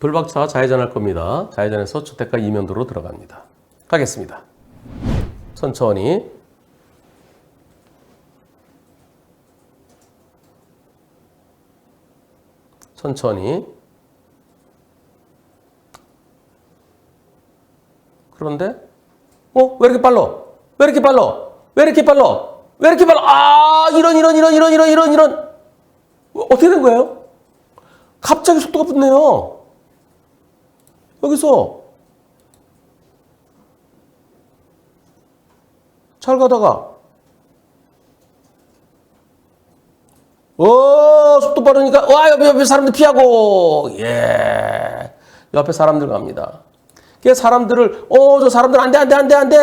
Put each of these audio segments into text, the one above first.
불박차 좌회전할 겁니다. 좌회전해서 주택가 이면도로 들어갑니다. 가겠습니다. 천천히. 천천히. 그런데 어? 왜 이렇게 빨라? 왜 이렇게 빨라? 왜 이렇게 빨라? 왜 이렇게 빨라? 아, 이런 이런 이런 이런 이런 이런 이런 어, 어떻게 된 거예요? 갑자기 속도가 붙네요. 여기서 잘 가다가 어 속도 빠르니까 와 옆에 옆에 사람들 피하고 예 옆에 사람들 갑니다. 그 사람들을 어 저 사람들 안돼 안돼 안돼 안돼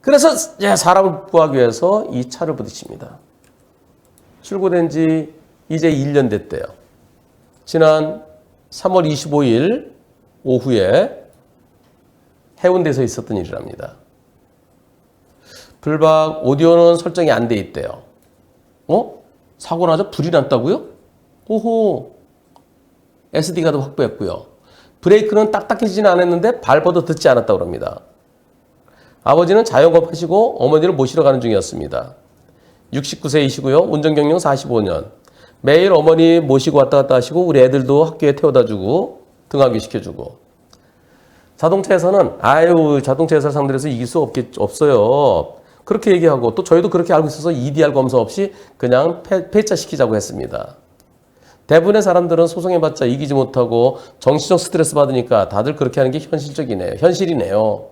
그래서 예, 사람을 구하기 위해서 이 차를 부딪힙니다. 출고된 지 이제 1년 됐대요. 지난 3월 25일 오후에 해운대에서 있었던 일이랍니다. 불박 오디오는 설정이 안 돼 있대요. 어? 사고 나서 불이 났다고요? 오호. SD카드 확보했고요. 브레이크는 딱딱해지진 않았는데 밟아도 듣지 않았다고 합니다. 아버지는 자영업 하시고 어머니를 모시러 가는 중이었습니다. 69세이시고요. 운전 경력 45년. 매일 어머니 모시고 왔다 갔다 하시고 우리 애들도 학교에 태워다 주고 등하교 시켜주고 자동차에서는 아유 자동차 회사 상대로서 이길 수 없겠, 없어요. 그렇게 얘기하고 또 저희도 그렇게 알고 있어서 EDR 검사 없이 그냥 폐, 폐차 시키자고 했습니다. 대부분의 사람들은 소송해봤자 이기지 못하고 정신적 스트레스 받으니까 다들 그렇게 하는 게 현실적이네요. 현실이네요.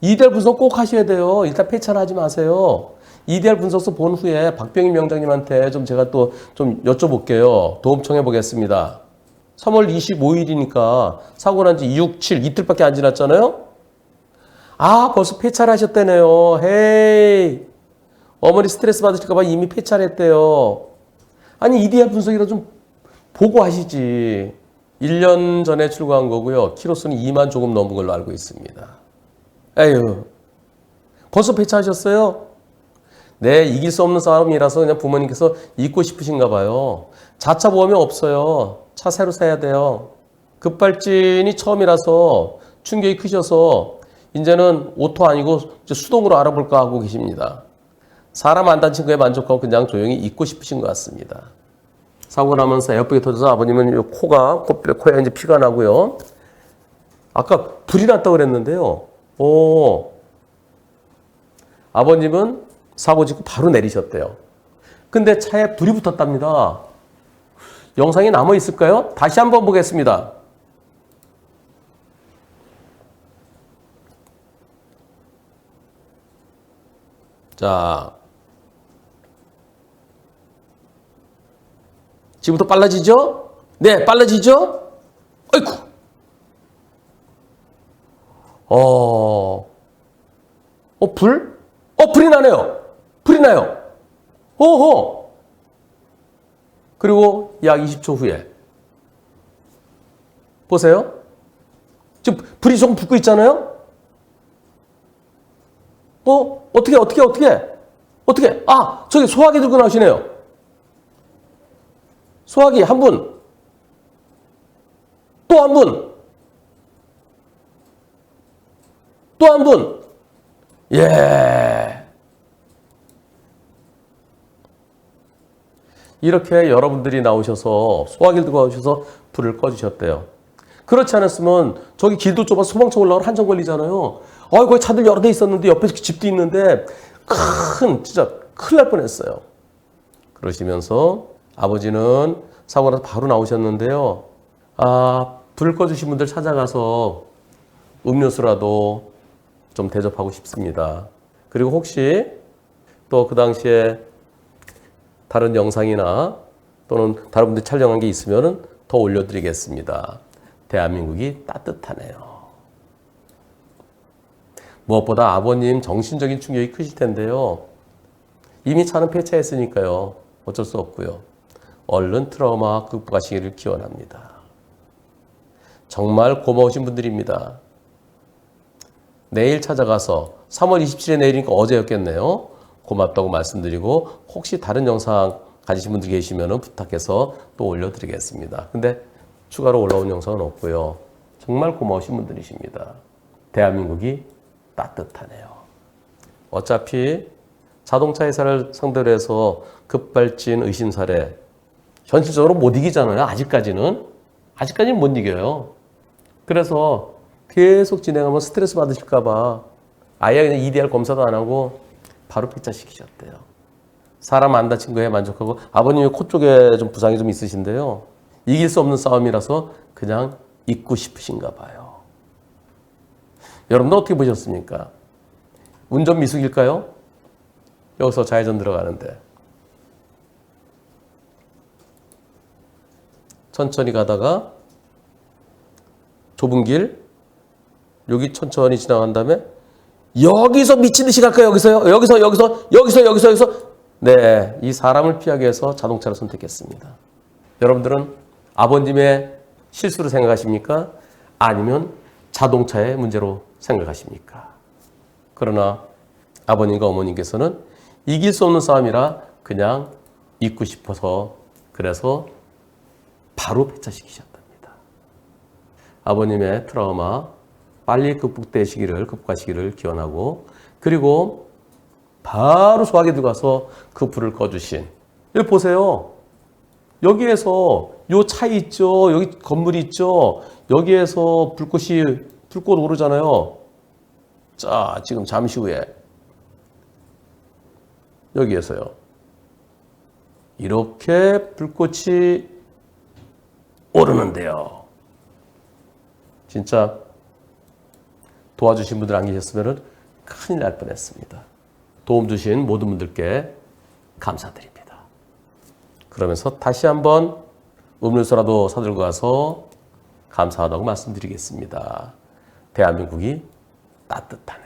EDR 분석 꼭 하셔야 돼요. 일단 폐차는 하지 마세요. EDR 분석서 본 후에 박병희 명장님한테 좀 제가 또 좀 여쭤볼게요. 도움 청해 보겠습니다. 3월 25일이니까 사고 난 지 6, 7 이틀밖에 안 지났잖아요. 아 벌써 폐차를 하셨다네요. 헤이 어머니 스트레스 받으실까봐 이미 폐차를 했대요. 아니 EDR 분석이라 좀 보고 하시지. 1년 전에 출고한 거고요. 키로수는 2만 조금 넘은 걸로 알고 있습니다. 에휴 벌써 폐차하셨어요? 네, 이길 수 없는 싸움이라서 그냥 부모님께서 잊고 싶으신가 봐요. 자차 보험이 없어요. 차 새로 사야 돼요. 급발진이 처음이라서 충격이 크셔서 이제는 오토 아니고 수동으로 알아볼까 하고 계십니다. 사람 안 다친 거에 만족하고 그냥 조용히 잊고 싶으신 것 같습니다. 사고 나면서 에어백이 터져서 아버님은 요 코가 코, 코에 이제 피가 나고요. 아까 불이 났다고 그랬는데요. 오, 아버님은 사고 짓고 바로 내리셨대요. 근데 차에 불이 붙었답니다. 영상이 남아 있을까요? 다시 한번 보겠습니다. 자. 지금부터 빨라지죠? 네, 빨라지죠? 아이쿠. 어, 어, 불? 어, 불이 나네요. 불이 나요. 오호. 그리고 약 20초 후에. 보세요. 지금 불이 조금 붙고 있잖아요? 어? 어떻게, 어떻게, 어떻게? 어떻게? 아, 저기 소화기 들고 나오시네요. 소화기 한 분. 또 한 분. 또 한 분. 예. 이렇게 여러분들이 나오셔서 소화기를 들고 나오셔서 불을 꺼주셨대요. 그렇지 않았으면 저기 길도 좁아 소방차 올라오면 한참 걸리잖아요. 아, 거기 차들 여러 대 있었는데 옆에 집도 있는데 큰 진짜 큰일 날 뻔했어요. 그러시면서 아버지는 사고 나서 바로 나오셨는데요. 아, 불 꺼주신 분들 찾아가서 음료수라도 좀 대접하고 싶습니다. 그리고 혹시 또 그 당시에 다른 영상이나 또는 다른 분들 촬영한 게 있으면 더 올려드리겠습니다. 대한민국이 따뜻하네요. 무엇보다 아버님 정신적인 충격이 크실 텐데요. 이미 차는 폐차했으니까요. 어쩔 수 없고요. 얼른 트라우마 극복하시기를 기원합니다. 정말 고마우신 분들입니다. 내일 찾아가서 3월 27일 내일이니까 어제였겠네요. 고맙다고 말씀드리고 혹시 다른 영상 가지신 분들 계시면 부탁해서 또 올려드리겠습니다. 근데 추가로 올라온 영상은 없고요. 정말 고마우신 분들이십니다. 대한민국이 따뜻하네요. 어차피 자동차 회사를 상대로 해서 급발진 의심 사례 현실적으로 못 이기잖아요. 아직까지는 아직까지는 못 이겨요. 그래서 계속 진행하면 스트레스 받으실까봐 아예 그냥 EDR 검사도 안 하고 바로 폐차시키셨대요. 사람 안 다친 거에 만족하고 아버님이 코 쪽에 좀 부상이 좀 있으신데요. 이길 수 없는 싸움이라서 그냥 잊고 싶으신가 봐요. 여러분들 어떻게 보셨습니까? 운전 미숙일까요? 여기서 좌회전 들어가는데 천천히 가다가 좁은 길 여기 천천히 지나간 다음에 여기서 미친 듯이 갈까요? 여기서요? 여기서 여기서 여기서 여기서 여기서 네, 이 사람을 피하기 위해서 자동차를 선택했습니다. 여러분들은 아버님의 실수로 생각하십니까? 아니면 자동차의 문제로 생각하십니까? 그러나 아버님과 어머님께서는 이길 수 없는 싸움이라 그냥 잊고 싶어서 그래서 바로 폐차시키셨답니다. 아버님의 트라우마 빨리 극복되시기를 극복하시기를 기원하고 그리고 바로 소화기 들어가서 그 불을 꺼주신 여기 보세요. 여기에서 요 차이 있죠. 여기 건물이 있죠. 여기에서 불꽃이 불꽃 오르잖아요. 자, 지금 잠시 후에 여기에서요. 이렇게 불꽃이 오르는데요. 진짜 도와주신 분들 안 계셨으면 큰일 날 뻔했습니다. 도움 주신 모든 분들께 감사드립니다. 그러면서 다시 한번 음료수라도 사들고 가서 감사하다고 말씀드리겠습니다. 대한민국이 따뜻하네.